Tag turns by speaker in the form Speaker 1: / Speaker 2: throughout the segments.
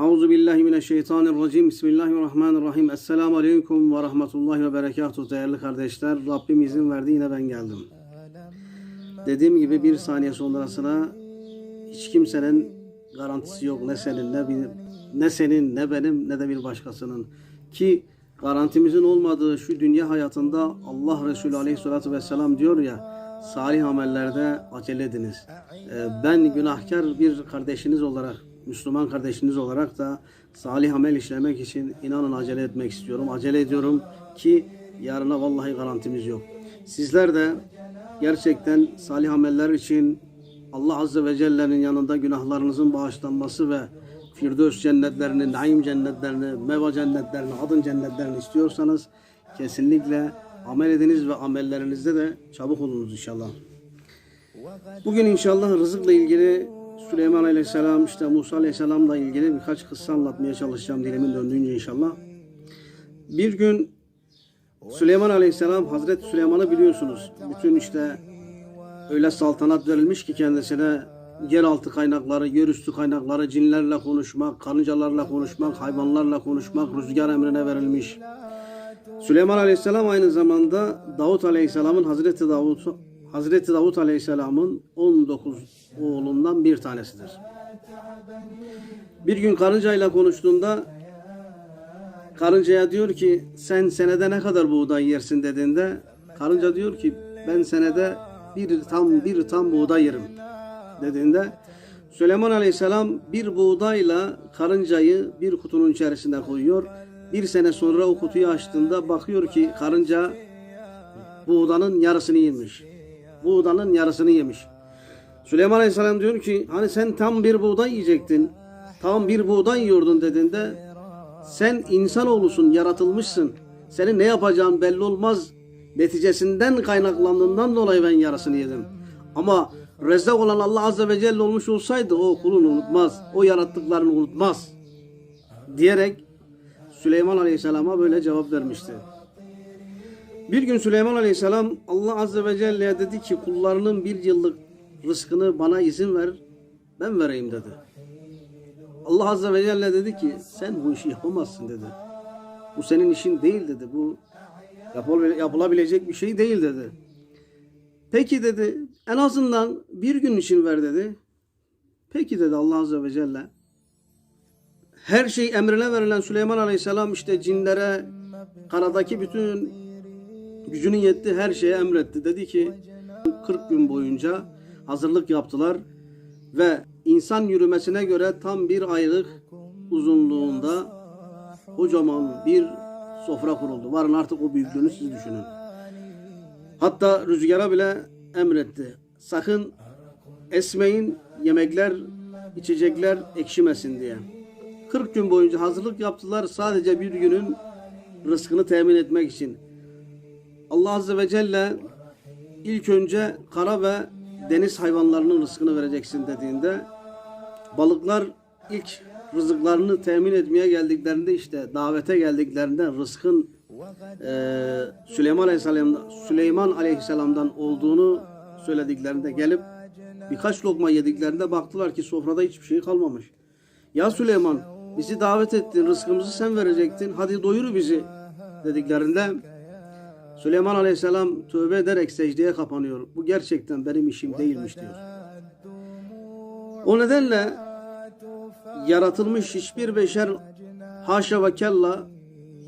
Speaker 1: Euzu billahi mineşşeytanirracim. Bismillahirrahmanirrahim. Esselamu aleyküm ve rahmetullahi ve berekatuhu değerli kardeşler. Rabbim izin verdi yine ben geldim. Dediğim gibi bir saniye sonrasına hiç kimsenin garantisi yok. Ne senin ne benim, ne senin ne benim ne de bir başkasının. Ki garantimizin olmadığı şu dünya hayatında Allah Resulü Aleyhisselatü Vesselam diyor ya salih amellerde acele ediniz. Ee, Ben günahkar bir kardeşiniz olarak Müslüman kardeşiniz olarak da salih amel işlemek için inanın acele etmek istiyorum. Acele ediyorum ki yarına vallahi garantimiz yok. Sizler de gerçekten salih ameller için Allah Azze ve Celle'nin yanında günahlarınızın bağışlanması ve Firdevs cennetlerini, naim cennetlerini, meva cennetlerini, adın cennetlerini istiyorsanız kesinlikle amel ediniz ve amellerinizde de çabuk olunuz inşallah. Bugün inşallah rızıkla ilgili Süleyman Aleyhisselam, işte Musa Aleyhisselam'la ilgili birkaç kıssa anlatmaya çalışacağım dilimin döndüğünce inşallah. Bir gün Süleyman Aleyhisselam, Hazreti Süleyman'ı biliyorsunuz. Bütün işte öyle saltanat verilmiş ki kendisine yeraltı kaynakları, yerüstü kaynakları, cinlerle konuşmak, karıncalarla konuşmak, hayvanlarla konuşmak rüzgar emrine verilmiş. Süleyman Aleyhisselam aynı zamanda Davut Aleyhisselam'ın Hazreti Davut Hazreti Davut Aleyhisselam'ın 19 oğlundan bir tanesidir. Bir gün karıncayla konuştuğunda karıncaya diyor ki sen senede ne kadar buğday yersin dediğinde karınca diyor ki ben senede bir tam bir tam buğday yerim dediğinde Süleyman Aleyhisselam bir buğdayla karıncayı bir kutunun içerisine koyuyor. Bir sene sonra o kutuyu açtığında bakıyor ki karınca buğdanın yarısını yemiş. Buğdanın yarısını yemiş. Süleyman Aleyhisselam diyor ki hani sen tam bir buğday yiyecektin. Tam bir buğday yiyordun dediğinde sen insanoğlusun, yaratılmışsın. Senin ne yapacağın belli olmaz. Neticesinden kaynaklandığından dolayı ben yarısını yedim. Ama rezzak olan Allah Azze ve Celle olmuş olsaydı o kulunu unutmaz. O yarattıklarını unutmaz. Diyerek Süleyman Aleyhisselam'a böyle cevap vermişti. Bir gün Süleyman Aleyhisselam Allah Azze ve Celle'ye dedi ki kullarının bir yıllık rızkını bana izin ver ben vereyim dedi. Allah Azze ve Celle dedi ki sen bu işi yapamazsın dedi. Bu senin işin değil dedi. Bu yapıl- yapılabilecek bir şey değil dedi. Peki dedi en azından bir gün için ver dedi. Peki dedi Allah Azze ve Celle. Her şey emrine verilen Süleyman Aleyhisselam işte cinlere, karadaki bütün gücünün yettiği her şeye emretti. Dedi ki 40 gün boyunca hazırlık yaptılar ve insan yürümesine göre tam bir aylık uzunluğunda kocaman bir sofra kuruldu. Varın artık o büyüklüğünü siz düşünün. Hatta rüzgara bile emretti. Sakın esmeyin yemekler, içecekler ekşimesin diye. 40 gün boyunca hazırlık yaptılar sadece bir günün rızkını temin etmek için. Allah Azze ve Celle ilk önce kara ve deniz hayvanlarının rızkını vereceksin dediğinde balıklar ilk rızıklarını temin etmeye geldiklerinde işte davete geldiklerinde rızkın eee, Süleyman Aleyhisselam Süleyman Aleyhisselam'dan olduğunu söylediklerinde gelip birkaç lokma yediklerinde baktılar ki sofrada hiçbir şey kalmamış. Ya Süleyman bizi davet ettin, rızkımızı sen verecektin. Hadi doyur bizi dediklerinde Süleyman Aleyhisselam tövbe ederek secdeye kapanıyor. Bu gerçekten benim işim değilmiş diyor. O nedenle yaratılmış hiçbir beşer haşa ve kella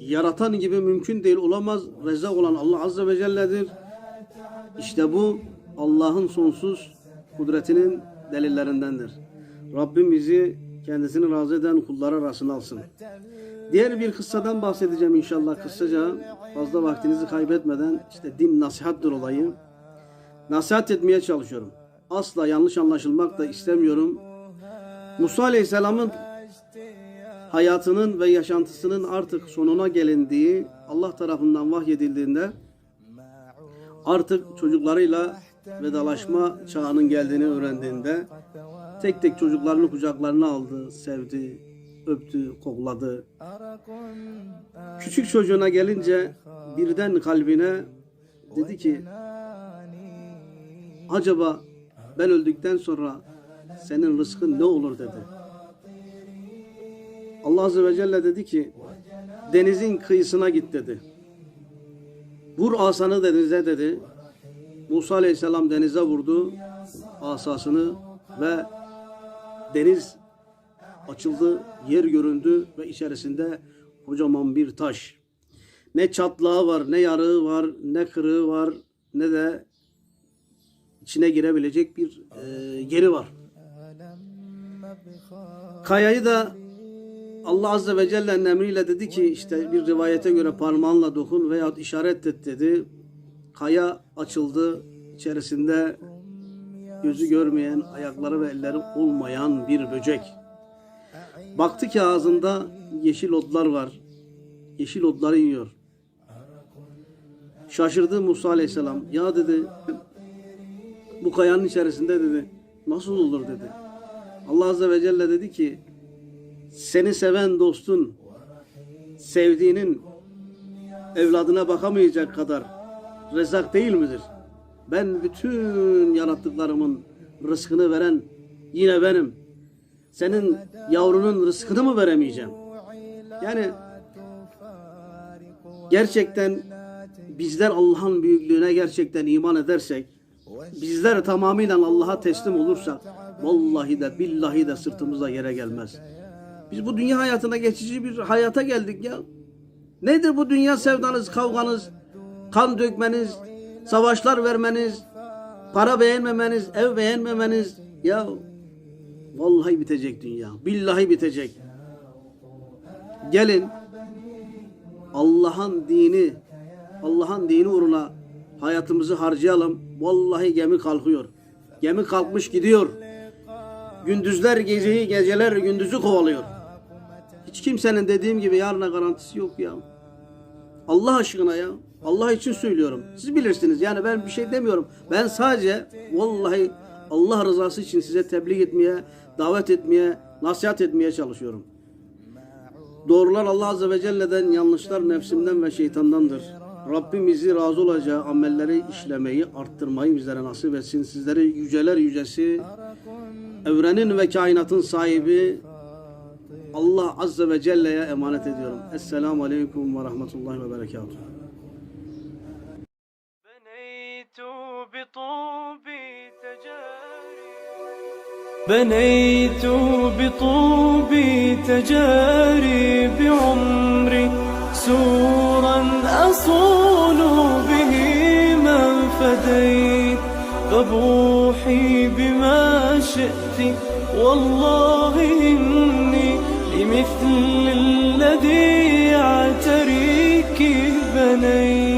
Speaker 1: yaratan gibi mümkün değil olamaz. Rezzak olan Allah Azze ve Celle'dir. İşte bu Allah'ın sonsuz kudretinin delillerindendir. Rabbim bizi kendisini razı eden kullar arasına alsın. Diğer bir kıssadan bahsedeceğim inşallah kısaca. Fazla vaktinizi kaybetmeden işte din nasihattır olayı. Nasihat etmeye çalışıyorum. Asla yanlış anlaşılmak da istemiyorum. Musa Aleyhisselam'ın hayatının ve yaşantısının artık sonuna gelindiği Allah tarafından vahyedildiğinde artık çocuklarıyla vedalaşma çağının geldiğini öğrendiğinde tek tek çocuklarını kucaklarına aldı, sevdi, öptü, kokladı. Küçük çocuğuna gelince birden kalbine dedi ki acaba ben öldükten sonra senin rızkın ne olur dedi. Allah Azze ve Celle dedi ki denizin kıyısına git dedi. Vur asanı denize dedi. Musa Aleyhisselam denize vurdu asasını ve deniz açıldı, yer göründü ve içerisinde kocaman bir taş. Ne çatlağı var, ne yarığı var, ne kırığı var, ne de içine girebilecek bir e, yeri var. Kayayı da Allah Azze ve Celle'nin emriyle dedi ki işte bir rivayete göre parmağınla dokun veyahut işaret et dedi. Kaya açıldı. İçerisinde gözü görmeyen, ayakları ve elleri olmayan bir böcek. Baktı ki ağzında yeşil otlar var. Yeşil otları yiyor. Şaşırdı Musa Aleyhisselam. Ya dedi bu kayanın içerisinde dedi nasıl olur dedi. Allah Azze ve Celle dedi ki seni seven dostun sevdiğinin evladına bakamayacak kadar rezak değil midir? Ben bütün yarattıklarımın rızkını veren yine benim. Senin yavrunun rızkını mı veremeyeceğim? Yani gerçekten bizler Allah'ın büyüklüğüne gerçekten iman edersek, bizler tamamıyla Allah'a teslim olursak, vallahi de billahi de sırtımıza yere gelmez. Biz bu dünya hayatına geçici bir hayata geldik ya. Nedir bu dünya sevdanız, kavganız, kan dökmeniz, savaşlar vermeniz, para beğenmemeniz, ev beğenmemeniz? Ya vallahi bitecek dünya. Billahi bitecek. Gelin Allah'ın dini, Allah'ın dini uğruna hayatımızı harcayalım. Vallahi gemi kalkıyor. Gemi kalkmış gidiyor. Gündüzler geceyi, geceler gündüzü kovalıyor. Hiç kimsenin dediğim gibi yarına garantisi yok ya. Allah aşkına ya. Allah için söylüyorum. Siz bilirsiniz. Yani ben bir şey demiyorum. Ben sadece vallahi Allah rızası için size tebliğ etmeye, davet etmeye, nasihat etmeye çalışıyorum. Doğrular Allah Azze ve Celle'den, yanlışlar nefsimden ve şeytandandır. Rabbim bizi razı olacağı amelleri işlemeyi, arttırmayı bizlere nasip etsin. Sizleri yüceler yücesi, evrenin ve kainatın sahibi Allah Azze ve Celle'ye emanet ediyorum. Esselamu Aleyküm ve Rahmetullahi ve Berekatuhu.
Speaker 2: بنيت بطوب تجاري بنيت بطوب تجاري بعمري سورا أصول به من فديت فبوحي بما شئت والله إني لمثل الذي يعتريك بنيت.